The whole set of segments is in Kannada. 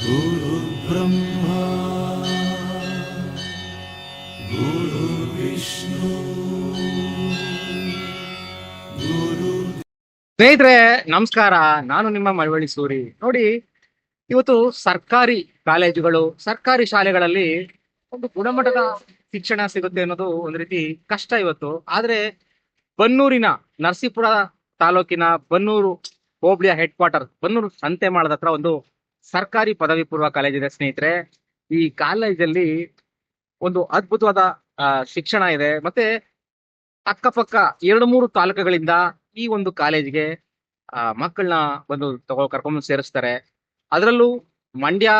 गुरुर्ब्रह्मा गुरुर्विष्णु गुरु ಸ್ನೇಹಿತರೆ ನಮಸ್ಕಾರ ನಾನು ನಿಮ್ಮ ಮಳವಳ್ಳಿ ಸೂರಿ ನೋಡಿ ಇವತ್ತು ಸರ್ಕಾರಿ ಕಾಲೇಜುಗಳು ಸರ್ಕಾರಿ ಶಾಲೆಗಳಲ್ಲಿ ಒಂದು ಗುಣಮಟ್ಟದ ಶಿಕ್ಷಣ ಸಿಗುತ್ತೆ ಅನ್ನೋದು ಒಂದು ರೀತಿ ಕಷ್ಟ ಇವತ್ತು ಆದ್ರೆ ಬನ್ನೂರಿನ ನರಸೀಪುರ ತಾಲೂಕಿನ ಬನ್ನೂರು ಹೋಬಳಿಯ ಹೆಡ್ ಕ್ವಾರ್ಟರ್ ಬನ್ನೂರು ಸಂತೆಮಾಳದ ಹತ್ರ ಒಂದು ಸರ್ಕಾರಿ ಪದವಿ ಪೂರ್ವ ಕಾಲೇಜ್ ಇದೆ ಸ್ನೇಹಿತರೆ, ಈ ಕಾಲೇಜಲ್ಲಿ ಒಂದು ಅದ್ಭುತವಾದ ಶಿಕ್ಷಣ ಇದೆ. ಮತ್ತೆ ಅಕ್ಕಪಕ್ಕ ಎರಡು ಮೂರು ತಾಲೂಕುಗಳಿಂದ ಈ ಒಂದು ಕಾಲೇಜಿಗೆ ಮಕ್ಕಳನ್ನ ಬಂದು ತಗೋ, ಕರ್ಕೊಂಡು ಸೇರಿಸ್ತಾರೆ. ಅದರಲ್ಲೂ ಮಂಡ್ಯ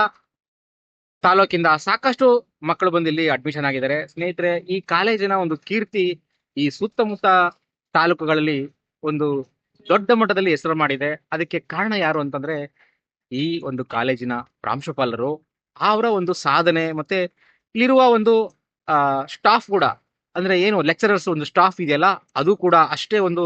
ತಾಲೂಕಿಂದ ಸಾಕಷ್ಟು ಮಕ್ಕಳು ಬಂದು ಇಲ್ಲಿ ಅಡ್ಮಿಷನ್ ಆಗಿದ್ದಾರೆ. ಸ್ನೇಹಿತರೆ, ಈ ಕಾಲೇಜಿನ ಒಂದು ಕೀರ್ತಿ ಈ ಸುತ್ತಮುತ್ತ ತಾಲೂಕುಗಳಲ್ಲಿ ಒಂದು ದೊಡ್ಡ ಮಟ್ಟದಲ್ಲಿ ಹೆಸರು ಮಾಡಿದೆ. ಅದಕ್ಕೆ ಕಾರಣ ಯಾರು ಅಂತಂದ್ರೆ ಈ ಒಂದು ಕಾಲೇಜಿನ ಪ್ರಾಂಶುಪಾಲರು, ಅವರ ಒಂದು ಸಾಧನೆ ಮತ್ತೆ ಇಲ್ಲಿರುವ ಒಂದು ಸ್ಟಾಫ್ ಕೂಡ, ಅಂದ್ರೆ ಏನು ಲೆಕ್ಚರರ್ಸ್ ಒಂದು ಸ್ಟಾಫ್ ಇದೆಯಲ್ಲ, ಅದು ಕೂಡ ಅಷ್ಟೇ ಒಂದು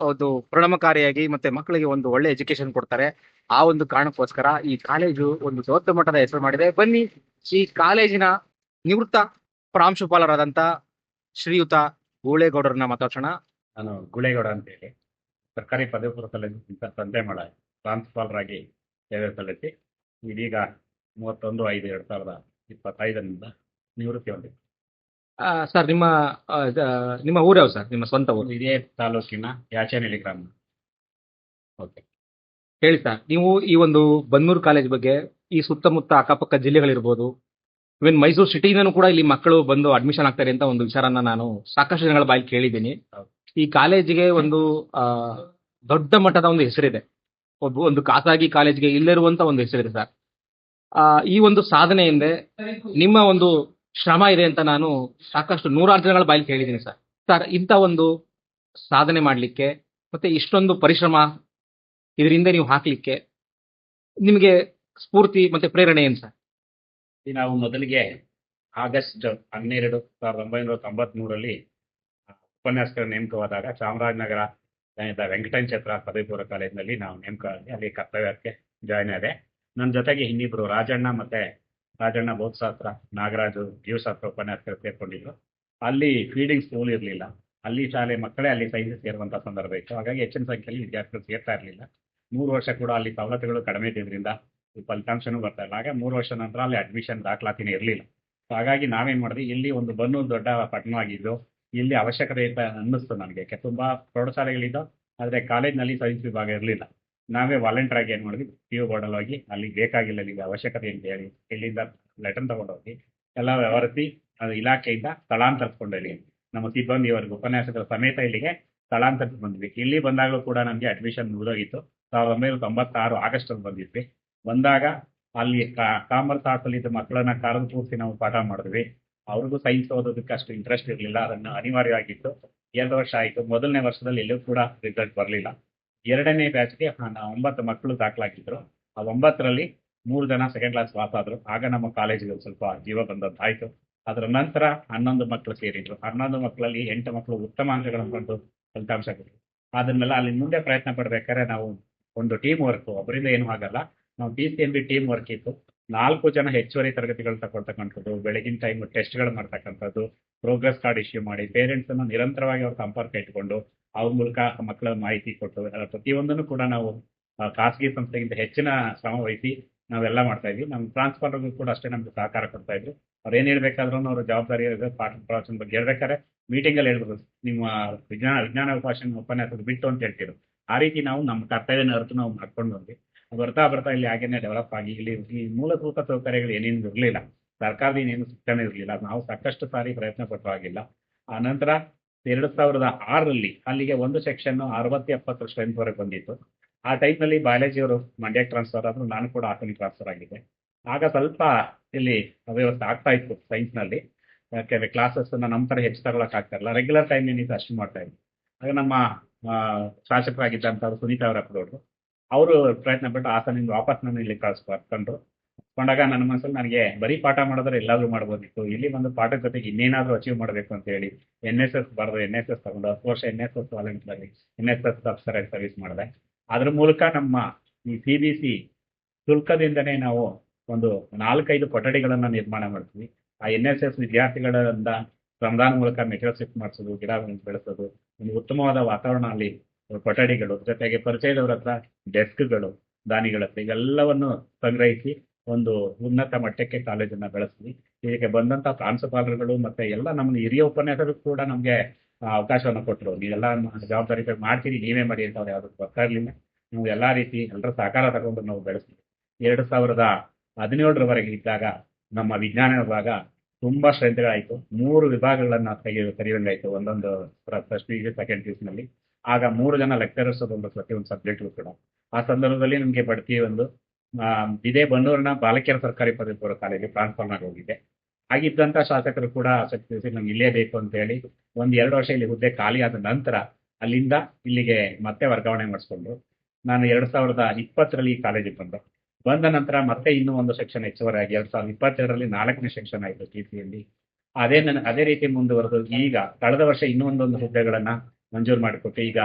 ಒಂದು ಪರಿಣಾಮಕಾರಿಯಾಗಿ ಮತ್ತೆ ಮಕ್ಕಳಿಗೆ ಒಂದು ಒಳ್ಳೆ ಎಜುಕೇಶನ್ ಕೊಡ್ತಾರೆ. ಆ ಒಂದು ಕಾರಣಕ್ಕೋಸ್ಕರ ಈ ಕಾಲೇಜು ಒಂದು ದೊಡ್ಡ ಮಟ್ಟದ ಹೆಸರು ಮಾಡಿದೆ. ಬನ್ನಿ, ಈ ಕಾಲೇಜಿನ ನಿವೃತ್ತ ಪ್ರಾಂಶುಪಾಲರಾದಂತ ಶ್ರೀಯುತ ಗೂಳೇಗೌಡರನ್ನ ಮಾತಾಡ್ಸೋಣ. ನಾನು ಗುಳೇಗೌಡ ಅಂತೇಳಿ. ಸರ್ಕಾರಿ ಪದವಿ ಪೂರ್ವ ಕಾಲೇಜಿನ ಮಾಡ, ಪ್ರಾಂಶುಪಾಲರಾಗಿ ಸೇವೆ ಸಲ್ಲಿಸಿ ಇದೀಗ ಮೂವತ್ತೊಂದು ಐದು ಎರಡು ಸಾವಿರದ ಇಪ್ಪತ್ತೈದರಿಂದ ನಿವೃತ್ತಿ ಹೊಂದಿದೆ. ಸರ್ ನಿಮ್ಮ ನಿಮ್ಮ ಊರು ಯಾವ್ದು ಸರ್? ನಿಮ್ಮ ಸ್ವಂತ ಊರು? ಇದೇ ತಾಲೂಕಿನ ಯಾಚನಹಳ್ಳಿ ಗ್ರಾಮ. ಓಕೆ. ಹೇಳಿ ಸರ್ ನೀವು ಈ ಒಂದು ಬನ್ನೂರು ಕಾಲೇಜ್ ಬಗ್ಗೆ ಈ ಸುತ್ತಮುತ್ತ ಅಕ್ಕಪಕ್ಕ ಜಿಲ್ಲೆಗಳಿರ್ಬೋದು ಇವನ್ ಮೈಸೂರು ಸಿಟಿಯಿಂದನೂ ಕೂಡ ಇಲ್ಲಿ ಮಕ್ಕಳು ಬಂದು ಅಡ್ಮಿಷನ್ ಆಗ್ತಾರೆ ಅಂತ ಒಂದು ವಿಚಾರನ ನಾನು ಸಾಕಷ್ಟು ಜನಗಳ ಬಾಯಿ ಕೇಳಿದ್ದೀನಿ. ಈ ಕಾಲೇಜಿಗೆ ಒಂದು ದೊಡ್ಡ ಮಟ್ಟದ ಒಂದು ಹೆಸರಿದೆ. ಒಬ್ಬ ಒಂದು ಖಾಸಗಿ ಕಾಲೇಜ್ಗೆ ಇಲ್ಲಿರುವಂತ ಒಂದು ಹೆಸರಿದೆ ಸರ್. ಈ ಒಂದು ಸಾಧನೆ ಹಿಂದೆ ನಿಮ್ಮ ಒಂದು ಶ್ರಮ ಇದೆ ಅಂತ ನಾನು ಸಾಕಷ್ಟು ನೂರಾರು ಜನಗಳ ಬಾಯಲ್ಲಿ ಕೇಳಿದ್ದೀನಿ, ಸರ್. ಸರ್, ಇಂಥ ಒಂದು ಸಾಧನೆ ಮಾಡಲಿಕ್ಕೆ ಮತ್ತೆ ಇಷ್ಟೊಂದು ಪರಿಶ್ರಮ ಇದರಿಂದ ನೀವು ಹಾಕ್ಲಿಕ್ಕೆ ನಿಮಗೆ ಸ್ಫೂರ್ತಿ ಮತ್ತೆ ಪ್ರೇರಣೆ ಏನು, ಸರ್? ನಾವು ಮೊದಲಿಗೆ ಆಗಸ್ಟ್ ಹನ್ನೆರಡು ಸಾವಿರದ ಒಂಬೈನೂರ ತೊಂಬತ್ಮೂರರಲ್ಲಿ ಉಪನ್ಯಾಸಕರ ನೇಮಕವಾದಾಗ ಚಾಮರಾಜನಗರ ದ ಛತ್ರ ಪದವಿ ಪೂರ್ವ ಕಾಲೇಜಿನಲ್ಲಿ ನಾವು ನೇಮಕ ಅಲ್ಲಿ ಕರ್ತವ್ಯಕ್ಕೆ ಜಾಯ್ನ್ ಆದೆ. ನನ್ನ ಜೊತೆಗೆ ಇನ್ನಿಬ್ರು ರಾಜಣ್ಣ ಮತ್ತೆ ರಾಜಣ್ಣ ಭೌತಶಾಸ್ತ್ರ ನಾಗರಾಜು ಜೀವಶಾಸ್ತ್ರ ಉಪನ್ಯಾಸಕರು ಸೇರ್ಕೊಂಡಿದ್ರು. ಅಲ್ಲಿ ಫೀಡಿಂಗ್ ಸ್ಕೂಲ್ ಇರಲಿಲ್ಲ. ಅಲ್ಲಿ ಶಾಲೆ ಮಕ್ಕಳೇ ಅಲ್ಲಿ ಸೈನ್ಸ್ ಸೇರುವಂತ ಸಂದರ್ಭ ಇತ್ತು. ಹಾಗಾಗಿ ಹೆಚ್ಚಿನ ಸಂಖ್ಯೆಯಲ್ಲಿ ವಿದ್ಯಾರ್ಥಿಗಳು ಸೇರ್ತಾ ಇರಲಿಲ್ಲ. ಮೂರು ವರ್ಷ ಕೂಡ ಅಲ್ಲಿ ಸವಲತ್ತುಗಳು ಕಡಿಮೆ ಇದ್ದಿದ್ರಿಂದ ಈ ಫಲಿತಾಂಶನೂ ಬರ್ತಾ ಇಲ್ಲ. ಹಾಗೆ ಮೂರು ವರ್ಷ ನಂತರ ಅಲ್ಲಿ ಅಡ್ಮಿಷನ್ ದಾಖಲಾತಿನೇ ಇರಲಿಲ್ಲ. ಸೊ ಹಾಗಾಗಿ ನಾವೇನು ಮಾಡಿದ್ವಿ, ಇಲ್ಲಿ ಒಂದು ಬನ್ನು ದೊಡ್ಡ ಪಟ್ಟಣವಾಗಿದ್ದು ಇಲ್ಲಿ ಅವಶ್ಯಕತೆ ಅಂತ ಅನ್ನಿಸ್ತು ನನಗೆ. ಯಾಕೆ ತುಂಬ ಪ್ರೌಢಶಾಲೆಗಳಿದ್ದು ಆದರೆ ಕಾಲೇಜ್ನಲ್ಲಿ ಸೈನ್ಸ್ ವಿಭಾಗ ಇರಲಿಲ್ಲ. ನಾವೇ ವಾಲಂಟಿಯರ್ ಆಗಿ ಏನು ಮಾಡಿದ್ವಿ? ಪಿ ಯು ಬೋರ್ಡಲ್ಲಿ ಹೋಗಿ, ಅಲ್ಲಿ ಬೇಕಾಗಿಲ್ಲ ಇಲ್ಲಿಗೆ ಅವಶ್ಯಕತೆ ಅಂತ ಹೇಳಿ, ಇಲ್ಲಿಂದ ಲೆಟರ್ ತಗೊಂಡೋಗಿ ಎಲ್ಲ ವ್ಯವಹರಿಸಿ, ಅದು ಇಲಾಖೆಯಿಂದ ಸ್ಥಳಾಂತರಿಸ್ಕೊಂಡು ಇಲ್ಲಿ ನಮ್ಮ ಸಿಬ್ಬಂದಿಯವರೆಗೂ, ಉಪನ್ಯಾಸಕರ ಸಮೇತ ಇಲ್ಲಿಗೆ ಸ್ಥಳಾಂತರಿಸಿ ಬಂದ್ವಿ. ಇಲ್ಲಿ ಬಂದಾಗಲೂ ಕೂಡ ನಮಗೆ ಅಡ್ಮಿಷನ್ ಮುಗಿದೋಗಿತ್ತು. ಸಾವಿರದ ಒಂಬೈನೂರ ತೊಂಬತ್ತಾರು ಆಗಸ್ಟ್ ಅಲ್ಲಿ ಬಂದಿದ್ವಿ. ಬಂದಾಗ ಅಲ್ಲಿ ಕಾಮರ್ಸ್ ಆರ್ಟ್ಸ್ ಅಲ್ಲಿ ಇದ್ದ ಮಕ್ಕಳನ್ನ ಕಾರದ ಕೂರಿಸಿ ನಾವು ಪಾಠ ಮಾಡಿದ್ವಿ. ಅವ್ರಿಗೂ ಸೈನ್ಸ್ ಓದೋದಕ್ಕೆ ಅಷ್ಟು ಇಂಟ್ರೆಸ್ಟ್ ಇರಲಿಲ್ಲ, ಅದನ್ನು ಅನಿವಾರ್ಯವಾಗಿತ್ತು. ಎರಡು ವರ್ಷ ಆಯಿತು, ಮೊದಲನೇ ವರ್ಷದಲ್ಲಿ ಎಲ್ಲೂ ಕೂಡ ರಿಸಲ್ಟ್ ಬರಲಿಲ್ಲ. ಎರಡನೇ ಬ್ಯಾಚ್ಗೆ ಒಂಬತ್ತು ಮಕ್ಕಳು ದಾಖಲಾಗಿದ್ರು. ಆ ಒಂಬತ್ತರಲ್ಲಿ ಮೂರು ಜನ ಸೆಕೆಂಡ್ ಕ್ಲಾಸ್ ಪಾಸ್ ಆದ್ರು. ಆಗ ನಮ್ಮ ಕಾಲೇಜಿಗೆ ಸ್ವಲ್ಪ ಜೀವ ಬಂದದ್ದಾಯ್ತು. ಅದರ ನಂತರ ಹನ್ನೊಂದು ಮಕ್ಕಳು ಸೇರಿದ್ರು. ಹನ್ನೊಂದು ಮಕ್ಕಳಲ್ಲಿ ಎಂಟು ಮಕ್ಕಳು ಉತ್ತಮ ಅಂಕಗಳನ್ನು ಬಂದು ಫಲಿತಾಂಶ ಕೊಟ್ಟರು ಅದನ್ನೆಲ್ಲ ಅಲ್ಲಿ ಮುಂದೆ ಪ್ರಯತ್ನ ಪಡ್ಬೇಕಾದ್ರೆ ನಾವು ಒಂದು ಟೀಮ್ ವರ್ಕ್ ಒಬ್ಬರಿಂದ ಏನೂ ಆಗಲ್ಲ. ನಾವು T C M B team work ಇತ್ತು. ನಾಲ್ಕು ಜನ ಹೆಚ್ಚುವರಿ ತರಗತಿಗಳು ತಗೊಳ್ತಕ್ಕಂಥದ್ದು, ಬೆಳಗಿನ ಟೈಮ್ ಟೆಸ್ಟ್ಗಳು ಮಾಡ್ತಕ್ಕಂಥದ್ದು ಪ್ರೋಗ್ರೆಸ್ ಕಾರ್ಡ್ ಇಶ್ಯೂ ಮಾಡಿ ಪೇರೆಂಟ್ಸ್ ಅನ್ನು ನಿರಂತರವಾಗಿ ಅವ್ರ ಸಂಪರ್ಕ ಇಟ್ಕೊಂಡು ಅವ್ರ ಮೂಲಕ ಮಕ್ಕಳ ಮಾಹಿತಿ ಕೊಟ್ಟು ಪ್ರತಿಯೊಂದನ್ನು ಕೂಡ ನಾವು ಖಾಸಗಿ ಸಂಸ್ಥೆಗಿಂತ ಹೆಚ್ಚಿನ ಶ್ರಮ ವಹಿಸಿ ನಾವೆಲ್ಲ ಮಾಡ್ತಾ ಇದ್ವಿ. ನಮ್ಮ ಟ್ರಾನ್ಸ್ಫಾರ್ಮರ್ಗೂ ಕೂಡ ಅಷ್ಟೇ ನಮ್ಗೆ ಸಹಕಾರ ಕೊಡ್ತಾ ಇದ್ರು. ಅವ್ರು ಏನು ಹೇಳ್ಬೇಕಾದ್ರೂ ಅವ್ರ ಜವಾಬ್ದಾರಿ ಪಾಠ, ಪ್ರವಚನ ಬಗ್ಗೆ ಹೇಳ್ಬೇಕಾದ್ರೆ ಮೀಟಿಂಗಲ್ಲಿ ಹೇಳ್ಬೋದು, ನಿಮ್ಮ ವಿಜ್ಞಾನ ವಿಜ್ಞಾನ ಭಾಷಣ ಉಪನ್ಯಾಸದ ಬಿಟ್ಟು ಅಂತ ಹೇಳ್ತಿದ್ರು. ಆ ರೀತಿ ನಾವು ನಮ್ಮ ಕರ್ತವ್ಯನ ಅರ್ಥ ನಾವು ಮಾಡ್ಕೊಂಡು ಬಂದ್ವಿ. ಬರ್ತಾ ಬರ್ತಾ ಇಲ್ಲಿ ಹಾಗೇನೆ ಡೆವಲಪ್ ಆಗಿ ಇಲ್ಲಿ ಈ ಮೂಲಭೂತ ಸೌಕರ್ಯಗಳು ಏನೇನು ಇರಲಿಲ್ಲ. ಸರ್ಕಾರದಿಂದ ಏನೇನು ಶಿಕ್ಷಣ ಇರಲಿಲ್ಲ. ನಾವು ಸಾಕಷ್ಟು ಸಾರಿ ಪ್ರಯತ್ನ ಪಟ್ಟವಾಗಿಲ್ಲ ಆ ನಂತರ ಎರಡು ಸಾವಿರದ ಆರರಲ್ಲಿ ಅಲ್ಲಿಗೆ ಒಂದು ಸೆಕ್ಷನ್ ಅರವತ್ತು ಎಪ್ಪತ್ತು ಸ್ಟ್ರೆಂತ್ ವರೆಗೆ ಬಂದಿತ್ತು. ಆ ಟೈಮ್ನಲ್ಲಿ ಬಾಲಾಜಿಯವರು ಮಂಡ್ಯಕ್ಕೆ ಟ್ರಾನ್ಸ್ಫರ್ ಆದ್ರು ನಾನು ಕೂಡ ಹಾಸನಿಗೆ ಟ್ರಾನ್ಸ್ಫರ್ ಆಗಿದ್ದೆ. ಆಗ ಸ್ವಲ್ಪ ಇಲ್ಲಿ ಅವ್ಯವಸ್ಥೆ ಆಗ್ತಾ ಇತ್ತು ಸೈನ್ಸ್ನಲ್ಲಿ ನಲ್ಲಿ. ಯಾಕೆಂದ್ರೆ ಕ್ಲಾಸಸ್ ನಮ್ಮ ತರ ಹೆಚ್ಚು ತಗೊಳಕ್ ಆಗ್ತಾ ಇಲ್ಲ ರೆಗ್ಯುಲರ್ ಟೈಮ್ ನೀನು ಅಷ್ಟು ಮಾಡ್ತಾ ಇದ್ವಿ ಆಗ ನಮ್ಮ ಶಾಸಕರಾಗಿದ್ದಂಥವ್ರು ಸುನೀತಾ ಅವರ ಕೊಡೋರು. ಅವರು ಪ್ರಯತ್ನ ಪಟ್ಟು ನಿಮ್ಗೆ ವಾಪಸ್ ನಾನು ಇಲ್ಲಿ ಕಳ್ಸ್ಕೊಂಡ್ರು ಕೊಂಡಾಗ ನನ್ನ ಮನಸ್ಸಲ್ಲಿ ನನಗೆ ಬರೀ ಪಾಠ ಮಾಡಿದ್ರೆ ಎಲ್ಲಾದ್ರೂ ಮಾಡ್ಬೋದಿತ್ತು. ಇಲ್ಲಿ ಒಂದು ಪಾಠ ಜೊತೆಗೆ ಇನ್ನೇನಾದ್ರೂ ಅಚೀವ್ ಮಾಡಬೇಕು ಅಂತ ಹೇಳಿ ಎನ್ ಎಸ್ ಎಸ್ ಬರೆದು ಎನ್ ಎಸ್ ಎಸ್ ತಗೊಂಡು ಹತ್ತು ವರ್ಷ N S S volunteer N S S Afsar ಆಗಿ ಸರ್ವಿಸ್ ಮಾಡಿದೆ. ಅದ್ರ ಮೂಲಕ ನಮ್ಮ ಈ ಸಿ ಬಿ ಸಿ ಶುಲ್ಕದಿಂದನೇ ನಾವು ಒಂದು ನಾಲ್ಕೈದು ಕೊಠಡಿಗಳನ್ನು ನಿರ್ಮಾಣ ಮಾಡ್ತೀವಿ. ಆ ಎನ್ ಎಸ್ ಎಸ್ ವಿದ್ಯಾರ್ಥಿಗಳಿಂದ ಶ್ರಮದಾನ ಮೂಲಕ ಮೆಟೀರಿಯಲ್ ಶಿಫ್ಟ್ ಮಾಡಿಸೋದು, ಗಿಡ ಬೆಳೆಸೋದು, ಒಂದು ಉತ್ತಮವಾದ ವಾತಾವರಣ ಅಲ್ಲಿ ಕೊಠಡಿಗಳು, ಜೊತೆಗೆ ಪರಿಚಯದವರ ಹತ್ರ ಡೆಸ್ಕ್ಗಳು, ದಾನಿಗಳ ಹತ್ರ ಇವೆಲ್ಲವನ್ನು ಸಂಗ್ರಹಿಸಿ ಒಂದು ಉನ್ನತ ಮಟ್ಟಕ್ಕೆ ಕಾಲೇಜನ್ನ ಬೆಳೆಸ್ತೀವಿ. ಇದಕ್ಕೆ ಬಂದಂತ ಪ್ರಾಂಶುಪಾಲರುಗಳು ಮತ್ತೆ ಎಲ್ಲ ನಮ್ಮ ಹಿರಿಯ ಉಪನ್ಯಾಸಕರು ಕೂಡ ನಮಗೆ ಅವಕಾಶವನ್ನು ಕೊಟ್ಟರು ನೀವೆಲ್ಲ ಜವಾಬ್ದಾರಿ ಮಾಡ್ತೀರಿ, ನೀವೇ ಮಾಡಿ ಅಂತ ಅವ್ರು ಯಾವ್ದು ಬರ್ತಾ ಇರ್ಲಿಲ್ಲ. ನಾವು ಎಲ್ಲಾ ರೀತಿ ಎಲ್ಲರ ಸಹಕಾರ ತಗೊಂಡು ನಾವು ಬೆಳೆಸ್ತೀವಿ. ಎರಡು ಸಾವಿರದ ಹದಿನೇಳರವರೆಗೆ ಇದ್ದಾಗ ನಮ್ಮ ವಿಜ್ಞಾನ ವಿಭಾಗ ತುಂಬಾ ಶ್ರದ್ಧೆಗಳಾಯಿತು. ಮೂರು ವಿಭಾಗಗಳನ್ನ ತೆಗೆಯ ತೆರೆಯುವಂಗಾಯ್ತು. ಒಂದೊಂದು first P U second P ನಲ್ಲಿ. ಆಗ ಮೂರು ಜನ ಲೆಕ್ಚರರ್ಸ್ ಒಂದು ಪ್ರತಿಯೊಂದು ಸಬ್ಜೆಕ್ಟ್ ಕೂಡ. ಆ ಸಂದರ್ಭದಲ್ಲಿ ನಮಗೆ ಬಡ್ತಿ ಒಂದು ಇದೇ ಬನ್ನೂರಿನ ಬಾಲಕಿಯರ ಸರ್ಕಾರಿ ಪದವಿ ಪೂರ್ವ ಕಾಲೇಜು ಆಗಿ ಹೋಗಿದೆ. ಆಗಿದ್ದಂತ ಶಾಸಕರು ಕೂಡ ಆಸಕ್ತಿ ನಮ್ಗೆ ಇಲ್ಲೇ ಬೇಕು ಅಂತ ಹೇಳಿ ಒಂದ್ ಎರಡು ವರ್ಷ ಇಲ್ಲಿ ಹುದ್ದೆ ಖಾಲಿ ಆದ ನಂತರ ಅಲ್ಲಿಂದ ಇಲ್ಲಿಗೆ ಮತ್ತೆ ವರ್ಗಾವಣೆ ಮಾಡಿಸ್ಕೊಂಡು ನಾನು ಎರಡು ಸಾವಿರದ ಇಪ್ಪತ್ತರಲ್ಲಿ ಈ ಕಾಲೇಜಿಗೆ ಬಂದೆ. ಬಂದ ನಂತರ ಮತ್ತೆ ಇನ್ನೂ ಒಂದು ಸೆಕ್ಷನ್ ಹೆಚ್ಚುವರಿಯಾಗಿ ಎರಡು ಸಾವಿರದ ಇಪ್ಪತ್ತೆರಡರಲ್ಲಿ ನಾಲ್ಕನೇ ಸೆಕ್ಷನ್ ಆಯಿತು ಟಿ ಸಿಯಲ್ಲಿ ಅದೇ ನನ್ನ, ಅದೇ ರೀತಿ ಮುಂದುವರೆದು ಈಗ ಕಳೆದ ವರ್ಷ ಇನ್ನೂ ಒಂದೊಂದು ಹುದ್ದೆಗಳನ್ನ ಮಂಜೂರು ಮಾಡಿಕೊಟ್ಟು. ಈಗ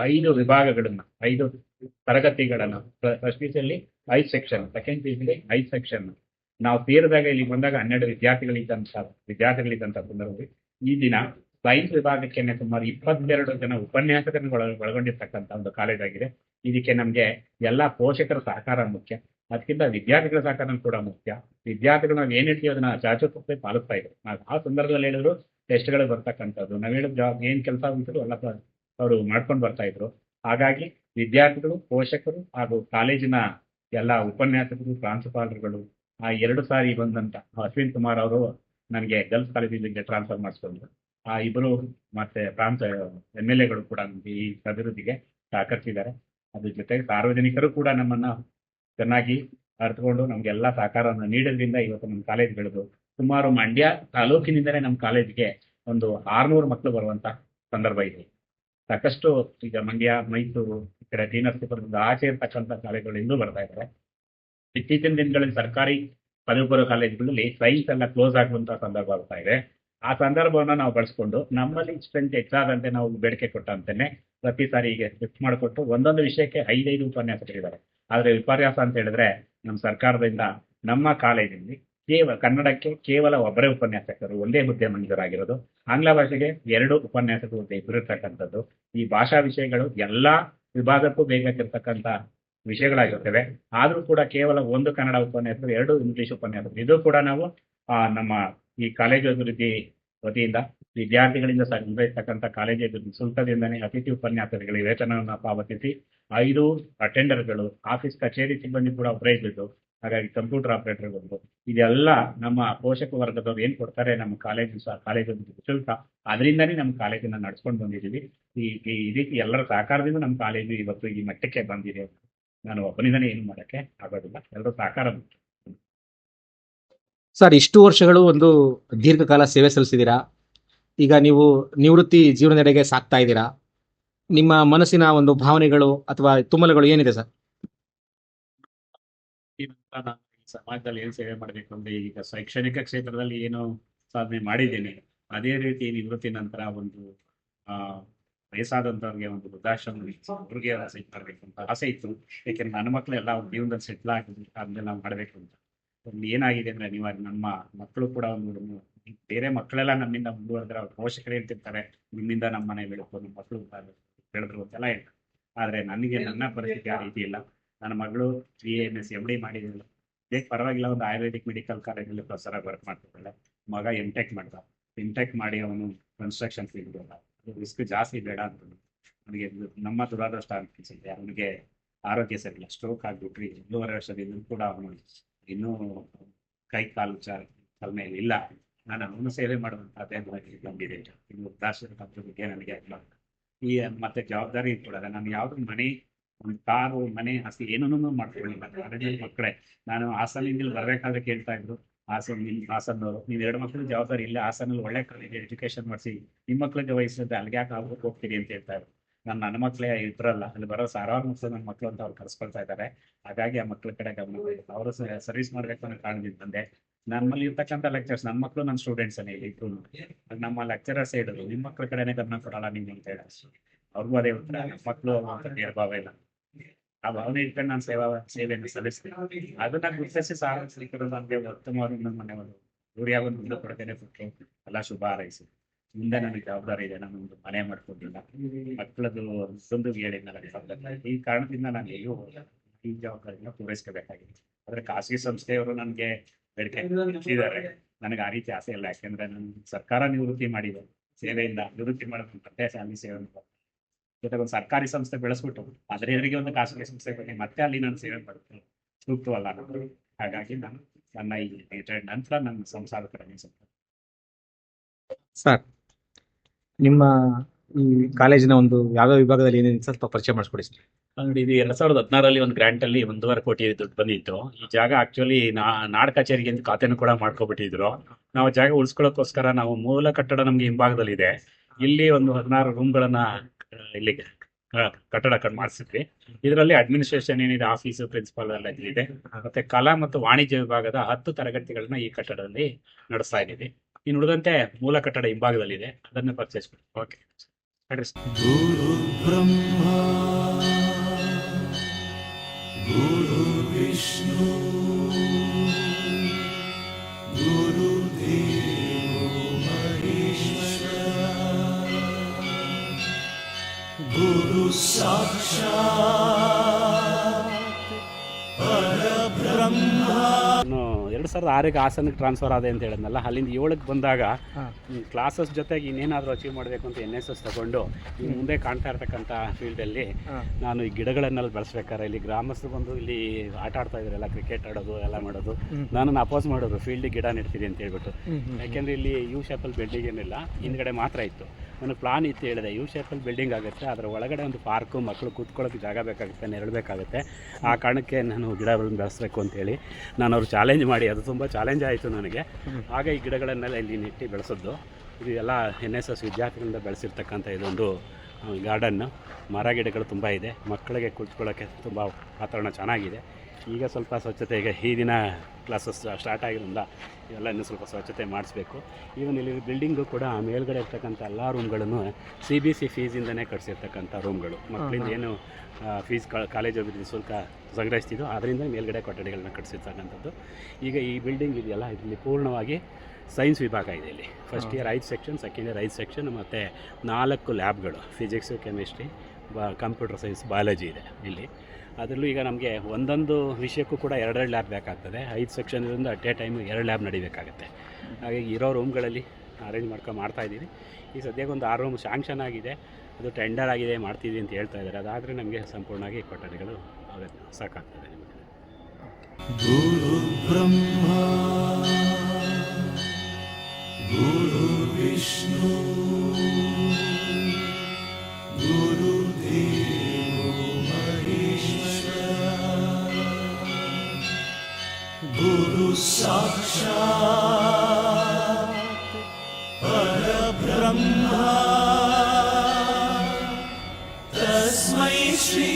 ಐದು ವಿಭಾಗಗಳನ್ನ, ಐದು ತರಗತಿಗಳನ್ನ ಫಸ್ಟ್ ಪಿಸಿಯಲ್ಲಿ ಐದು ಸೆಕ್ಷನ್ ಸೆಕೆಂಡ್ ಪಿಸಿಯಲ್ಲಿ ಐದು ಸೆಕ್ಷನ್ ನಾವು ತೀರದಾಗ ಇಲ್ಲಿ ಬಂದಾಗ ಹನ್ನೆರಡು ವಿದ್ಯಾರ್ಥಿಗಳಿದ್ದಂತ ವಿದ್ಯಾರ್ಥಿಗಳಿದ್ದಂತ ಸಂದರ್ಭದಲ್ಲಿ ಈ ದಿನ ಸೈನ್ಸ್ ವಿಭಾಗಕ್ಕೆ ಸುಮಾರು ಇಪ್ಪತ್ತೆರಡು ಜನ ಉಪನ್ಯಾಸಕರನ್ನು ಒಳ- ಒಳಗೊಂಡಿರ್ತಕ್ಕಂಥ ಒಂದು ಕಾಲೇಜ್ ಆಗಿದೆ. ಇದಕ್ಕೆ ನಮಗೆ ಎಲ್ಲ ಪೋಷಕರ ಸಹಕಾರ ಮುಖ್ಯ. ಅದಕ್ಕಿಂತ ವಿದ್ಯಾರ್ಥಿಗಳ ಸಹಕಾರ ಕೂಡ ಮುಖ್ಯ. ವಿದ್ಯಾರ್ಥಿಗಳು ನಾವು ಏನ್ ಹೇಳ್ತೀವಿ ಅದನ್ನ ಚಾಚುತ್ತೆ ಪಾಲಿಸ್ತಾ ಇದ್ರು ನಾವು ಆ ಸಂದರ್ಭದಲ್ಲಿ ಹೇಳಿದ್ರು ಟೆಸ್ಟ್ಗಳು ಬರ್ತಕ್ಕಂಥದ್ದು. ನಾವು ಹೇಳಿದ ಜಾಬ್ ಏನ್ ಕೆಲಸ ಆಗಿದ್ರು ಎಲ್ಲ ಅವರು ಮಾಡ್ಕೊಂಡು ಬರ್ತಾ ಇದ್ರು. ಹಾಗಾಗಿ ವಿದ್ಯಾರ್ಥಿಗಳು, ಪೋಷಕರು ಹಾಗೂ ಕಾಲೇಜಿನ ಎಲ್ಲ ಉಪನ್ಯಾಸಕರು, ಪ್ರಾಂಶುಪಾಲರುಗಳು ಆ ಎರಡು ಸಾರಿ ಬಂದಂತ ಅಶ್ವಿನ್ ಕುಮಾರ್ ಅವರು ನನಗೆ ಗರ್ಲ್ಸ್ ಕಾಲೇಜಿಗೆ ಟ್ರಾನ್ಸ್ಫರ್ ಮಾಡಿಸ್ಕೊಂಡ್ರು. ಆ ಇಬ್ಬರು ಮತ್ತೆ ಪ್ರಾಂತ ಎಂ ಎಲ್ ಎಗಳು ಕೂಡ ಈ ಅಭಿವೃದ್ಧಿಗೆ ಸಹಕರಿಸಿದ್ದಾರೆ. ಅದ್ರ ಜೊತೆಗೆ ಸಾರ್ವಜನಿಕರು ಕೂಡ ನಮ್ಮನ್ನ ಚೆನ್ನಾಗಿ ಅರ್ಥಕೊಂಡು ನಮಗೆಲ್ಲ ಸಹಕಾರವನ್ನು ನೀಡೋದ್ರಿಂದ ಇವತ್ತು ನಮ್ಮ ಕಾಲೇಜ್ ಬೆಳೆದು ಸುಮಾರು ಮಂಡ್ಯ ತಾಲೂಕಿನಿಂದಲೇ ನಮ್ಮ ಕಾಲೇಜಿಗೆ ಒಂದು ಆರ್ನೂರು ಮಕ್ಕಳು ಬರುವಂತ ಸಂದರ್ಭ ಇದೆ. ಸಾಕಷ್ಟು ಈಗ ಮಂಡ್ಯ, ಮೈಸೂರು, ಈ ಕಡೆ ಟಿ ನರಸೀಪುರದಿಂದ ಆಚೆ ಇರ್ತಕ್ಕಂಥ ಕಾಲೇಜುಗಳು ಇನ್ನೂ ಬರ್ತಾ ಇದ್ದಾರೆ ಇತ್ತೀಚಿನ ದಿನಗಳಲ್ಲಿ ಸರ್ಕಾರಿ ಪದವಿ ಪೂರ್ವ ಕಾಲೇಜುಗಳಲ್ಲಿ ಸೈನ್ಸ್ ಎಲ್ಲ ಕ್ಲೋಸ್ ಆಗುವಂತಹ ಸಂದರ್ಭ ಬರ್ತಾ ಇದೆ. ಆ ಸಂದರ್ಭವನ್ನು ನಾವು ಬಳಸ್ಕೊಂಡು ನಮ್ಮಲ್ಲಿ ಸ್ಟ್ರೆಂತ್ ಹೆಚ್ಚಾದಂತೆ ನಾವು ಬೇಡಿಕೆ ಕೊಟ್ಟಂತೆನೆ ಪ್ರತಿ ಸಾರಿ ಈಗ ಶಿಫ್ಟ್ ಮಾಡಿಕೊಟ್ಟು ಒಂದೊಂದು ವಿಷಯಕ್ಕೆ ಐದೈದು ಉಪನ್ಯಾಸಕರಿದ್ದಾರೆ ಆದರೆ ವಿಪರ್ಯಾಸ ಅಂತ ಹೇಳಿದ್ರೆ ನಮ್ಮ ಸರ್ಕಾರದಿಂದ ನಮ್ಮ ಕಾಲೇಜಲ್ಲಿ ಕೇವಲ ಕನ್ನಡಕ್ಕೆ ಕೇವಲ ಒಬ್ಬರೇ ಉಪನ್ಯಾಸಕರು, ಒಂದೇ ಹುದ್ದೆ ಮಂಜೂರಾಗಿರೋದು ಆಂಗ್ಲ ಭಾಷೆಗೆ ಎರಡು ಉಪನ್ಯಾಸಕರು ಹುದ್ದೆ ಇಬ್ಬರಿರ್ತಕ್ಕಂಥದ್ದು ಈ ಭಾಷಾ ವಿಷಯಗಳು ಎಲ್ಲ ವಿಭಾಗಕ್ಕೂ ಬೇಕಾಗಿರ್ತಕ್ಕಂಥ ವಿಷಯಗಳಾಗಿರ್ತವೆ. ಆದರೂ ಕೂಡ ಕೇವಲ ಒಂದು ಕನ್ನಡ ಉಪನ್ಯಾಸಕರು, ಎರಡು ಇಂಗ್ಲಿಷ್ ಉಪನ್ಯಾಸಕರು. ಇದು ಕೂಡ ನಾವು ನಮ್ಮ ಈ ಕಾಲೇಜು ಅಭಿವೃದ್ಧಿ ವತಿಯಿಂದ ವಿದ್ಯಾರ್ಥಿಗಳಿಂದ ಸಂಗ್ರಹಿಸ್ತಕ್ಕಂಥ ಕಾಲೇಜು ಅಭಿವೃದ್ಧಿ ಶುಲ್ಕದಿಂದನೇ ಅತಿಥಿ ಉಪನ್ಯಾಸಕರಿಗೆ ವೇತನವನ್ನು ಪಾವತಿಸಿ, ಐದು ಅಟೆಂಡರ್ಗಳು ಆಫೀಸ್ ಕಚೇರಿ ಸಿಬ್ಬಂದಿ ಕೂಡ ಒಬ್ಬರೇ ಇದ್ದಿದ್ದು. ಹಾಗಾಗಿ ಕಂಪ್ಯೂಟರ್ ಆಪರೇಟರ್ ಬಂದು, ಇದೆಲ್ಲ ನಮ್ಮ ಪೋಷಕ ವರ್ಗದವ್ರು ಏನ್ ಕೊಡ್ತಾರೆ ನಮ್ಮ ಕಾಲೇಜು ಸಹ ಕಾಲೇಜೊಂದು ಶುಲ್ಕ ಅದರಿಂದನೇ ನಮ್ಮ ಕಾಲೇಜನ್ನು ನಡ್ಸ್ಕೊಂಡು ಬಂದಿದ್ದೀವಿ ಈ ಈ ರೀತಿ ಎಲ್ಲರ ಸಹಕಾರದಿಂದ ನಮ್ಮ ಕಾಲೇಜು ಇವತ್ತು ಈ ಮಟ್ಟಕ್ಕೆ ಬಂದಿದೆ ನಾನು ಒಬ್ಬನಿಂದನೇ ಏನು ಮಾಡಕ್ಕೆ ಆಗೋದಿಲ್ಲ. ಎಲ್ಲರೂ ಸಹಕಾರ ಸರ್, ಇಷ್ಟು ವರ್ಷಗಳು ಒಂದು ದೀರ್ಘಕಾಲ ಸೇವೆ ಸಲ್ಲಿಸಿದ್ದೀರಾ? ಈಗ ನೀವು ನಿವೃತ್ತಿ ಜೀವನದೆಡೆಗೆ ಸಾಕ್ತಾ ಇದ್ದೀರಾ? ನಿಮ್ಮ ಮನಸ್ಸಿನ ಒಂದು ಭಾವನೆಗಳು ಅಥವಾ ತುಮಲಗಳು ಏನಿದೆ ಸರ್? ನಾನು ಸಮಾಜದಲ್ಲಿ ಏನು ಸೇವೆ ಮಾಡಬೇಕು ಅಂದ್ರೆ ಈಗ ಶೈಕ್ಷಣಿಕ ಕ್ಷೇತ್ರದಲ್ಲಿ ಏನು ಸಾಧನೆ ಮಾಡಿದ್ದೇನೆ. ಅದೇ ರೀತಿ ನಿವೃತ್ತಿ ನಂತರ ಒಂದು, ಆ, ವಯಸ್ಸಾದಂತವ್ರಿಗೆ ಒಂದು ವೃದ್ಧಾಶ್ರಮ ಅವ್ರಿಗೆ ಆಸೆ ಮಾಡ್ಬೇಕು ಅಂತ ಆಸೆ ಇತ್ತು. ಯಾಕೆಂದ್ರೆ ನನ್ನ ಮಕ್ಳು ಎಲ್ಲ ಅವ್ರ ಜೀವನದಲ್ಲಿ ಸೆಟ್ಲ್ ಆಗಿದೆ ಅದನ್ನೆಲ್ಲ ಮಾಡ್ಬೇಕು ಅಂತ. ಒಂದು ಏನಾಗಿದೆ ಅಂದ್ರೆ ನೀವು ನಮ್ಮ ಮಕ್ಕಳು ಕೂಡ ಒಂದು ಬೇರೆ ಮಕ್ಕಳೆಲ್ಲ ನಮ್ಮಿಂದ ಮುಂದುವರೆದ್ರೆ ಅವ್ರ ಪೋಷಕರು ಹೇಳ್ತಿರ್ತಾರೆ ನಿಮ್ಮಿಂದ ನಮ್ಮ ಮನೆ ಬೆಳಕು ನಮ್ಮ ಮಕ್ಕಳು ಬೆಳೆದ್ರು ಅಂತೆಲ್ಲ ಹೇಳ್ತಾರೆ ಆದ್ರೆ ನನಗೆ ನನ್ನ ಪರಿಸ್ಥಿತಿ ಆ ರೀತಿ ಇಲ್ಲ. ನನ್ನ ಮಗಳು B M S M D ಮಾಡಿದ್ರು ಬೇಗ ಪರವಾಗಿಲ್ಲ, ಒಂದು ಆಯುರ್ವೇದಿಕ್ ಮೆಡಿಕಲ್ ಕಾಲೇಜಲ್ಲಿ ಪ್ರೊಫೆಸರ್ ಆಗಿ ವರ್ಕ್ ಮಾಡ್ತಿದ್ದಾಳೆ. ಮಗ ಎಂ ಟೆಕ್ ಮಾಡ್ದ. ಎಂ ಟೆಕ್ ಮಾಡಿ ಅವನು ಕನ್ಸ್ಟ್ರಕ್ಷನ್ ಫೀಲ್ಡ್ ಅದು ರಿಸ್ಕ್ ಜಾಸ್ತಿ ಬೇಡ ಅಂತ ನನಗೆ ನಮ್ಮ ದುರಾದೃಷ್ಟ ಅನ್ಸುತ್ತೆ ಅವನಿಗೆ ಆರೋಗ್ಯ ಸರಿಯಿಲ್ಲ. ಸ್ಟ್ರೋಕ್ ಆಗಿಬಿಟ್ರಿ. ಎರಡೂವರೆ ವರ್ಷದಿಂದ ಕೂಡ ಅವನು ಇನ್ನೂ ಕೈ ಕಾಲು ಚ ಚಲನೆಯಲ್ಲಿ ಇಲ್ಲ. ನಾನು ಅವನು ಸೇವೆ ಮಾಡುವಂಥದ್ದೇ ನನಗೆ ಬಂದಿದೆ ಇದು ದಾಸರ ಬಗ್ಗೆ ನನಗೆ ಆಗಲ್ಲ ಈ ಮತ್ತೆ ಜವಾಬ್ದಾರಿ ಕೂಡ ನಾನು ಯಾವ್ದು ಮನೆ ಒಂದು ಕಾರು, ಮನೆ ಆಸ್ತಿ ಏನೂ ಮಾಡ್ಕೊಳ್ಳಿಲ್ಲ ಕಾಲೇಜಲ್ಲಿ ಮಕ್ಕಳೇ, ನಾನು ಹಾಸನಿಂದ ಇಲ್ಲಿ ಬರ್ಬೇಕಾದ್ರೆ ಕೇಳ್ತಾ ಇದ್ರು. ಹಾಸನ್ ನಿಮ್ ಹಾಸನ್ನವರು ನೀವು ಎರಡು ಮಕ್ಕಳು ಜವಾಬ್ದಾರಿ ಇಲ್ಲ. ಹಾಸನಲ್ಲಿ ಒಳ್ಳೆ ಕಾಲೇಜ್ ಎಜುಕೇಶನ್ ಮಾಡಿಸಿ. ನಿಮ್ಮ ಮಕ್ಳಿಗೆ ವಹಿಸಿದ್ರೆ ಅಲ್ಲಿಗೆ ಯಾಕೆ ಆಗ್ಬೇಕು ಹೋಗ್ತೀರಿ ಅಂತ ಹೇಳ್ತಾ ಇದ್ರು. ನಾನು ನನ್ನ ಮಕ್ಕಳೇ ಇದ್ರಲ್ಲ, ಅಲ್ಲಿ ಬರೋ ಸಾವಿರಾರು ಮಕ್ಕಳು ನನ್ನ ಮಕ್ಕಳು ಅಂತ ಅವ್ರು ಕರ್ಸ್ಕೊಳ್ತಾ ಇದ್ದಾರೆ ಹಾಗಾಗಿ ಆ ಮಕ್ಕಳ ಕಡೆ ಗಮನ. ಅವರು ಸರ್ವಿಸ್ ಮಾಡ್ಬೇಕು ಅನ್ನೋ ಕಾರಣದಿಂದ ಬಂದೆ. ನಮ್ಮಲ್ಲಿ ಇರ್ತಕ್ಕಂಥ ಲೆಕ್ಚರ್ಸ್ ನಮ್ಮ ಮಕ್ಕಳು ನನ್ನ ಸ್ಟೂಡೆಂಟ್ಸ್ ಇಲ್ಲಿ ಇಬ್ರು ನಮ್ಮ ಲೆಕ್ಚರರ್ಸ್ ಹೇಳಿದ್ರು ನಿಮ್ಮ ಮಕ್ಕಳ ಕಡೆನೇ ಗಮನ ಕೊಡಲ್ಲ ನೀವು ಅಂತ ಹೇಳಿ. ಅವ್ರಿಗೂ ಅದೇ ಉತ್ತರ. ಮಕ್ಕಳು ಅಂತ ಇಲ್ಲ. ಆ ಭಾವನೆ ಇಟ್ಕೊಂಡು ನಾನು ಸೇವಾ, ಸೇವೆಯನ್ನು ಸಲ್ಲಿಸ್ತೀನಿ. ಅದನ್ನ ಗುರುತಿಸಿ ಸಾರ್ವಜನಿಕರು ನನಗೆ ಉತ್ತಮವಾದ ನನ್ನ ಮನೆ ಒಂದು ಮುಂದೆ ಕೊಡ್ತೇನೆ ಕೊಟ್ಟರು ಎಲ್ಲ ಶುಭ ಹಾರೈಸಿ. ಮುಂದೆ ನನಗೆ ಜವಾಬ್ದಾರಿ ಇದೆ, ನಾನು ಒಂದು ಮನೆ ಮಾಡ್ಕೊಂಡಿಲ್ಲ. ಮಕ್ಕಳದು ಒಂದು ಹೇಳಿದ್ನಲ್ಲ. ಈ ಕಾರಣದಿಂದ ನಾನು ಎಲ್ಲೂ. ಈ ಜವಾಬ್ದಾರಿನ ಪೂರೈಸ್ಕೋಬೇಕಾಗಿದೆ. ಆದ್ರೆ ಖಾಸಗಿ ಸಂಸ್ಥೆಯವರು ನನಗೆ ಬೇಡಿಕೆ ಇಟ್ಟಿದ್ದಾರೆ. ನನಗೆ ಆ ರೀತಿ ಆಸೆ ಇಲ್ಲ. ಯಾಕೆಂದ್ರೆ ನಾನು ಸರ್ಕಾರ ನಿವೃತ್ತಿ ಮಾಡಿದೆ. ಸೇವೆಯಿಂದ ನಿವೃತ್ತಿ ಮಾಡೋದು ಮತ್ತೆ ಶಾಲೆ ಸೇವೆ ಮಾಡ್ಬೇಕು. ಜೊತೆಗೆ ಒಂದು ಸರ್ಕಾರಿ ಸಂಸ್ಥೆ ಬೆಳೆಸ್ಬಿಟ್ಟು ಅದ್ರ ಎದುರಿಗೆ ಒಂದು ಖಾಸಗಿ ಸಂಸ್ಥೆ ಬಗ್ಗೆ ಮತ್ತೆ ಅಲ್ಲಿ ನಾನು ಸೇವೆ ಮಾಡ್ತೀನಿ. ಸೂಕ್ತವಲ್ಲ ನಾನು ಹಾಗಾಗಿ ನಾನು ನನ್ನ ಈ ರಿಟೈರ್ಡ್ ನಂತರ ನನ್ನ ಸಂಸಾರ ಕಡೆ ಸ್ವಲ್ಪ. ಸರ್ ನಿಮ್ಮ ಈ ಕಾಲೇಜಿನ ಒಂದು ಯಾವ ವಿಭಾಗದಲ್ಲಿ ಏನೇನು ಸ್ವಲ್ಪ ಪರಿಚಯ ಮಾಡಿಸ್ಕೊಡಿ ಸರ್. ಅಂಗಡಿ ಇದು ಎರಡ್ ಸಾವಿರದ ಹದಿನಾರಲ್ಲಿ ಒಂದು ಗ್ರಾಂಟ್ ಅಲ್ಲಿ ಒಂದೂವರೆ ಕೋಟಿ ದುಡ್ಡು ಬಂದಿತ್ತು. ಈ ಜಾಗ ಆಕ್ಚುಲಿ ನಾಡ ಕಚೇರಿಗೆ ಅಂತ ಖಾತೆನೂ ಕೂಡ ಮಾಡ್ಕೊಬಿಟ್ಟಿದ್ರು. ನಾವು ಜಾಗ ಉಳಿಸ್ಕೊಳ್ಳೋಕ್ಕೋಸ್ಕರ ನಾವು ಮೂಲ ಕಟ್ಟಡ ನಮ್ಗೆ ಹಿಂಭಾಗದಲ್ಲಿ ಇದೆ ಇಲ್ಲಿ ಒಂದು ಹದಿನಾರು ರೂಮ್ಗಳನ್ನ ಇಲ್ಲಿಗೆ ಕಟ್ಟಡ ಮಾಡಿಸಿದ್ವಿ. ಇದರಲ್ಲಿ ಅಡ್ಮಿನಿಸ್ಟ್ರೇಷನ್ ಏನಿದೆ ಆಫೀಸ್ ಪ್ರಿನ್ಸಿಪಾಲ್ ಎಲ್ಲ ಇದೆ ಮತ್ತೆ ಕಲಾ ಮತ್ತು ವಾಣಿಜ್ಯ ವಿಭಾಗದ ಹತ್ತು ತರಗತಿಗಳನ್ನ ಈ ಕಟ್ಟಡದಲ್ಲಿ ನಡೆಸ್ತಾ ಇದ್ದೀವಿ. ಇನ್ನು ಉಳಿದಂತೆ ಮೂಲ ಕಟ್ಟಡ ಹಿಂಭಾಗದಲ್ಲಿದೆ. ಅದನ್ನೇ ಪರ್ಚೇಸ್ ಮಾಡಿ. ಓಕೆ ಬ್ರಹ್ಮ ವಿಷ್ಣು. ಎರಡು ಸಾವಿರದ ಆರಿಗೆ ಹಾಸನಕ್ಕೆ ಟ್ರಾನ್ಸ್ಫರ್ ಆದೆ ಅಂತ ಹೇಳಿದ್ನಲ್ಲ ಅಲ್ಲಿಂದ ಏಳಕ್ಕೆ ಬಂದಾಗ ಕ್ಲಾಸಸ್ ಜೊತೆಗೆ ಇನ್ನೇನಾದರೂ ಅಚೀವ್ ಮಾಡಬೇಕು ಅಂತ ಎನ್ ಎಸ್ ಎಸ್ ತಗೊಂಡು ಈ ಮುಂದೆ ಕಾಣ್ತಾ ಇರ್ತಕ್ಕಂಥ ಫೀಲ್ಡಲ್ಲಿ ನಾನು ಈ ಗಿಡಗಳನ್ನೆಲ್ಲ ಬೆಳೆಸ್ಬೇಕಾರೆ ಇಲ್ಲಿ ಗ್ರಾಮಸ್ಥರು ಬಂದು ಇಲ್ಲಿ ಆಟ ಆಡ್ತಾ ಇದ್ರಲ್ಲ ಕ್ರಿಕೆಟ್ ಆಡೋದು ಎಲ್ಲ ಮಾಡೋದು. ನಾನು ಅಪೋಸ್ ಮಾಡೋದು ಫೀಲ್ಡಿಗೆ ಗಿಡ ನೆಡ್ತೀನಿ ಅಂತ ಹೇಳ್ಬಿಟ್ಟು. ಯಾಕೆಂದರೆ ಇಲ್ಲಿ ಯು ಶೇಪಲ್ಲಿ ಬಿಲ್ಡಿಂಗ್ ಏನಿಲ್ಲ ಹಿಂದ್ಗಡೆ ಮಾತ್ರ ಇತ್ತು. ನನಗೆ ಪ್ಲಾನ್ ಇತ್ತು ಹೇಳಿದೆ. ಯು ಶೇಪಲ್ಲಿ ಬಿಲ್ಡಿಂಗ್ ಆಗುತ್ತೆ. ಅದರ ಒಳಗಡೆ ಒಂದು ಪಾರ್ಕು ಮಕ್ಕಳು ಕೂತ್ಕೊಳ್ಳೋಕೆ ಜಾಗ ಬೇಕಾಗುತ್ತೆ, ನೆರಳಬೇಕಾಗುತ್ತೆ. ಆ ಕಾರಣಕ್ಕೆ ನಾನು ಗಿಡಗಳನ್ನು ಬೆಳೆಸಬೇಕು ಅಂತೇಳಿ ನಾನು ಅವ್ರು ಚಾಲೆಂಜ್ ಮಾಡಿ. ಅದು ತುಂಬ ಚಾಲೆಂಜ್ ಆಯಿತು ನನಗೆ. ಆಗ ಈ ಗಿಡಗಳನ್ನೆಲ್ಲ ಇಲ್ಲಿ ನೆಟ್ಟಿ ಬೆಳೆಸೋದು ಇದು ಎಲ್ಲ ಎನ್ ಎಸ್ ಎಸ್ ವಿದ್ಯಾರ್ಥಿಗಳಿಂದ ಬೆಳೆಸಿರ್ತಕ್ಕಂಥ ಇದೊಂದು ಗಾರ್ಡನ್ನು ಮರ ಗಿಡಗಳು ತುಂಬ ಇದೆ. ಮಕ್ಕಳಿಗೆ ಕುಳಿತುಕೊಳ್ಳೋಕ್ಕೆ ತುಂಬ ವಾತಾವರಣ ಚೆನ್ನಾಗಿದೆ. ಈಗ ಸ್ವಲ್ಪ ಸ್ವಚ್ಛತೆಗೆ ಈ ದಿನ ಕ್ಲಾಸಸ್ ಸ್ಟಾರ್ಟ್ ಆಗಿರೋದ್ರಿಂದ ಇವೆಲ್ಲ ಇನ್ನೂ ಸ್ವಲ್ಪ ಸ್ವಚ್ಛತೆ ಮಾಡಿಸ್ಬೇಕು. ಈವನ್ ಇಲ್ಲಿ ಬಿಲ್ಡಿಂಗು ಕೂಡ ಮೇಲ್ಗಡೆ ಇರ್ತಕ್ಕಂಥ ಎಲ್ಲ ರೂಮ್ಗಳನ್ನು ಸಿ ಬಿ ಸಿ ಫೀಸಿಂದನೇ ಕಟ್ಸಿರ್ತಕ್ಕಂಥ ರೂಮ್ಗಳು ಮಕ್ಕಳಿಂದ ಏನು ಫೀಸ್ ಕಾಲೇಜ್ ಅಭಿವೃದ್ಧಿ ಶುಲ್ಕ ಸಂಗ್ರಹಿಸ್ತಿದ್ದು ಅದರಿಂದ ಮೇಲ್ಗಡೆ ಕೊಠಡಿಗಳನ್ನ ಕಟ್ಸಿರ್ತಕ್ಕಂಥದ್ದು. ಈಗ ಈ ಬಿಲ್ಡಿಂಗ್ ಇದೆಯಲ್ಲ ಇಲ್ಲಿ ಪೂರ್ಣವಾಗಿ ಸೈನ್ಸ್ ವಿಭಾಗ ಇದೆ ಇಲ್ಲಿ. ಫಸ್ಟ್ ಇಯರ್ ಐದು ಸೆಕ್ಷನ್ ಸೆಕೆಂಡ್ ಇಯರ್ ಐದು ಸೆಕ್ಷನ್ ಮತ್ತು ನಾಲ್ಕು ಲ್ಯಾಬ್ಗಳು ಫಿಸಿಕ್ಸು ಕೆಮಿಸ್ಟ್ರಿ ಬ ಕಂಪ್ಯೂಟರ್ ಸೈನ್ಸ್ ಬಯಾಲಜಿ ಇದೆ ಇಲ್ಲಿ. ಅದರಲ್ಲೂ ಈಗ ನಮಗೆ ಒಂದೊಂದು ವಿಷಯಕ್ಕೂ ಕೂಡ ಎರಡೆರಡು ಲ್ಯಾಬ್ ಬೇಕಾಗ್ತದೆ. ಐದು ಸೆಕ್ಷನ್ಗಳಿಂದ ಅಟ್ ಎ ಟೈಮ್ ಎರಡು ಲ್ಯಾಬ್ ನಡಿಬೇಕಾಗುತ್ತೆ. ಹಾಗಾಗಿ ಇರೋ ರೂಮ್ಗಳಲ್ಲಿ ಅರೇಂಜ್ ಮಾಡ್ಕೊಂಡು ಮಾಡ್ತಾಯಿದ್ದೀವಿ ಈ ಸದ್ಯಕ್ಕೆ ಒಂದು ಆರು ರೂಮ್ ಶಾಂಕ್ಷನ್ ಆಗಿದೆ. ಅದು ಟೆಂಡರ್ ಆಗಿದೆ ಮಾಡ್ತಿದ್ದೀವಿ ಅಂತ ಹೇಳ್ತಾ ಇದ್ದಾರೆ. ಅದಾದರೆ ನಮಗೆ ಸಂಪೂರ್ಣವಾಗಿ ಕೊಠಡಿಗಳು ಸಾಕಾಗ್ತದೆ ಗುರು ಬ್ರಹ್ಮ, ಗುರು ವಿಷ್ಣು. साक्षात् परब्रह्म तस्मै श्री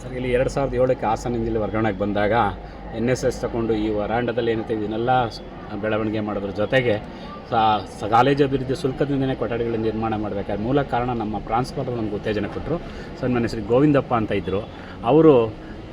ಸರ್ ಇಲ್ಲಿ ಎರಡು ಸಾವಿರದ ಏಳಕ್ಕೆ ಹಾಸನದಿಂದ ಇಲ್ಲಿ ವರ್ಗಾವಣೆಗೆ ಬಂದಾಗ ಎನ್ ಎಸ್ ಎಸ್ ತಗೊಂಡು ಈ ವರಾಂಡದಲ್ಲಿ ಏನೈತೆ ಇದನ್ನೆಲ್ಲ ಸ್- ಬೆಳವಣಿಗೆ ಮಾಡೋದ್ರ ಜೊತೆಗೆ ಸಾ- ಸ ಕಾಲೇಜು ಅಭಿವೃದ್ಧಿ ಶುಲ್ಕದಿಂದನೇ ಕೊಠಡಿಗಳ ನಿರ್ಮಾಣ ಮಾಡಬೇಕಾದ್ರೆ ಮೂಲ ಕಾರಣ ನಮ್ಮ ಟ್ರಾನ್ಸ್ಫರ್ ನಮ್ಗೆ ಉತ್ತೇಜನ ಕೊಟ್ಟರು ಸರ್ ನನ್ನ ಹೆಸರು ಗೋವಿಂದಪ್ಪ ಅಂತ ಇದ್ದರು ಅವರು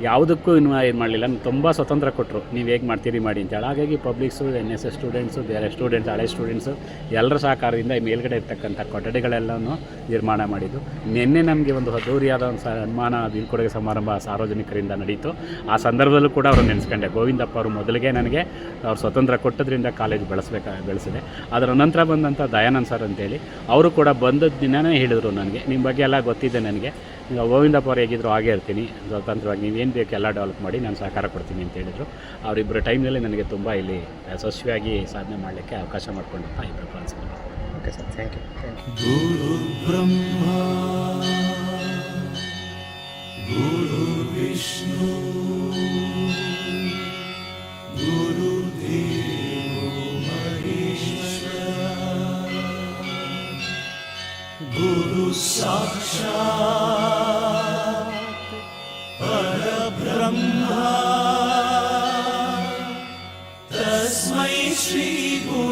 ಯಾವುದಕ್ಕೂ ಇನ್ನು ಇದು ಮಾಡಲಿಲ್ಲ. ತುಂಬ ಸ್ವತಂತ್ರ ಕೊಟ್ಟರು ನೀವು ಹೇಗೆ ಮಾಡ್ತೀರಿ, ಮಾಡಿ ಅಂತೇಳಿ ಹಾಗಾಗಿ publics N S S students ಬೇರೆ ಸ್ಟೂಡೆಂಟ್ಸ್ ಹಳೆ ಸ್ಟೂಡೆಂಟ್ಸು ಎಲ್ಲರ ಸಹಕಾರದಿಂದ ಈ ಮೇಲ್ಗಡೆ ಇರ್ತಕ್ಕಂಥ ಕೊಠಡಿಗಳೆಲ್ಲನೂ ನಿರ್ಮಾಣ ಮಾಡಿದ್ದು. ನಿನ್ನೆ ನಮಗೆ ಒಂದು ಅದ್ದೂರಿಯಾದ ಒಂದು ಸನ್ಮಾನ ಬೀಳ್ಕೊಡುಗೆ ಸಮಾರಂಭ ಸಾರ್ವಜನಿಕರಿಂದ ನಡೀತು. ಆ ಸಂದರ್ಭದಲ್ಲೂ ಕೂಡ ಅವರು ನೆನೆಸ್ಕೊಂಡೆ. ಗೋವಿಂದಪ್ಪ ಅವರು ಮೊದಲಿಗೆ ನನಗೆ ಅವ್ರು ಸ್ವತಂತ್ರ ಕೊಟ್ಟದ್ರಿಂದ ಕಾಲೇಜ್ ಬೆಳೆಸ್ಬೇಕಾ, ಬೆಳೆಸಿದೆ. ಅದರ ನಂತರ ಬಂದಂಥ ದಯಾನಂದ್ ಸರ್ ಅಂತೇಳಿ, ಅವರು ಕೂಡ ಬಂದದ ದಿನವೇ ಹೇಳಿದರು ನನಗೆ. ನಿಮ್ಮ ಬಗ್ಗೆ ಎಲ್ಲ ಗೊತ್ತಿದೆ ನನಗೆ. ನೀವು ಗೋವಿಂದಪ್ಪ ಅವ್ರು ಹೇಗಿದ್ರು ಹಾಗೆ ಇರ್ತೀನಿ ಸ್ವತಂತ್ರವಾಗಿ ನೀವೇನು ಬೇಕು ಎಲ್ಲ ಡೆವಲಪ್ ಮಾಡಿ ನಾನು ಸಹಕಾರ ಕೊಡ್ತೀನಿ ಅಂತ ಹೇಳಿದರು ಅವರಿಬ್ಬರ ಟೈಮ್ನಲ್ಲಿ ನನಗೆ ತುಂಬ ಇಲ್ಲಿ ಯಶಸ್ವಿಯಾಗಿ ಸಾಧನೆ ಮಾಡಲಿಕ್ಕೆ ಅವಕಾಶ ಮಾಡಿಕೊಂಡಪ್ಪ ಇಬ್ಬರು principal okay sir thank you thank you गुरु ब्रह्मा गुरु विष्णु गुरुदेवो महेश्वरा गुरु साक्षात् My street.